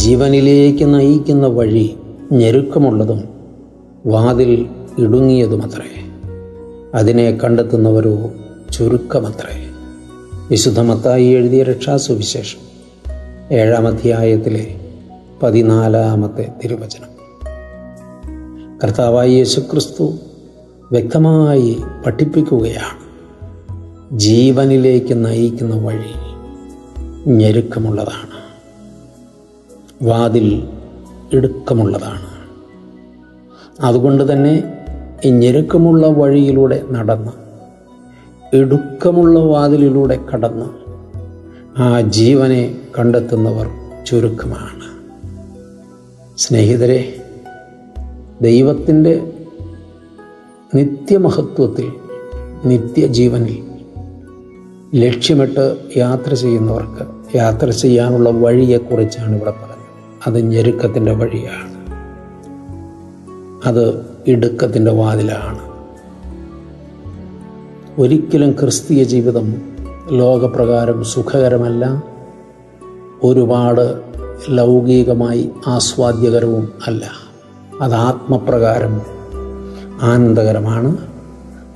ജീവനിലേക്ക് നയിക്കുന്ന വഴി ഞെരുക്കമുള്ളതും വാതിൽ ഇടുങ്ങിയതുമത്രേ. അതിനെ കണ്ടെത്തുന്നവരോ ചുരുക്കമത്രേ. വിശുദ്ധമത്തായി എഴുതിയ രക്ഷാസുവിശേഷം ഏഴാമധ്യായത്തിലെ പതിനാലാമത്തെ തിരുവചനം. കർത്താവായി യേശുക്രിസ്തു വ്യക്തമായി പഠിപ്പിക്കുകയാണ് ജീവനിലേക്ക് നയിക്കുന്ന വഴി ഞെരുക്കമുള്ളതാണ്. വാതിൽ ഇടുക്കമുള്ളതാണ്. അതുകൊണ്ട് തന്നെ ഞെരുക്കമുള്ള വഴിയിലൂടെ നടന്ന് ഇടുക്കമുള്ള വാതിലിലൂടെ കടന്ന് ആ ജീവനെ കണ്ടെത്തുന്നവർ ചുരുക്കമാണ്. സ്നേഹിതരെ ദൈവത്തിന്റെ നിത്യമഹത്വത്തിൽ നിത്യജീവനിൽ ലക്ഷ്യമിട്ട് യാത്ര ചെയ്യുന്നവർക്ക് യാത്ര ചെയ്യാനുള്ള വഴിയെക്കുറിച്ചാണ് ഇവിടെ പറഞ്ഞത്. അത് ഞെരുക്കത്തിന്റെ വഴിയാണ്. അത് ഇടുക്കത്തിന്റെ വാതിലാണ്. ഒരിക്കലും ക്രിസ്തീയ ജീവിതം ലോകപ്രകാരം സുഖകരമല്ല. ഒരുപാട് ലൗകികമായി ആസ്വാദ്യകരവും അല്ല. അത് ആത്മപ്രകാരം ആനന്ദകരമാണ്.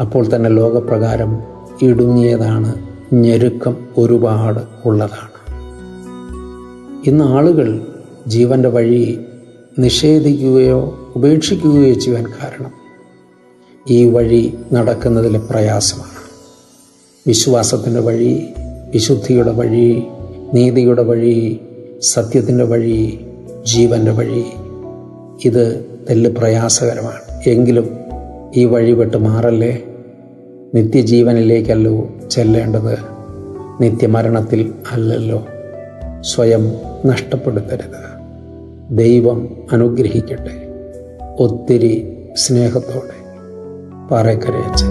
അപ്പോൾ തന്നെ ലോകപ്രകാരം ഇടുങ്ങിയതാണ് ഞെരുക്കം ഒരുപാട് ഉള്ളതാണ്. ഇന്ന് ആളുകൾ ജീവന്റെ വഴി നിഷേധിക്കുകയോ ഉപേക്ഷിക്കുകയോ ചെയ്യാൻ കാരണം ഈ വഴി നടക്കുന്നതിൽ പ്രയാസമാണ്. വിശ്വാസത്തിന്റെ വഴി വിശുദ്ധിയുടെ വഴി നീതിയുടെ വഴി സത്യത്തിന്റെ വഴി ജീവന്റെ വഴി ഇത് തെല്ല് പ്രയാസകരമാണ്. എങ്കിലും ഈ വഴി വിട്ട് മാറല്ലേ? നിത്യജീവനിലേക്കല്ലോ ചെല്ലേണ്ടത്? നിത്യമരണത്തിൽ അല്ലല്ലോ. സ്വയം നഷ്ടപ്പെടുത്തരുത്. ദൈവം അനുഗ്രഹിക്കട്ടെ. ഒത്തിരി സ്നേഹത്തോടെ പാറക്കരയച്ചൻ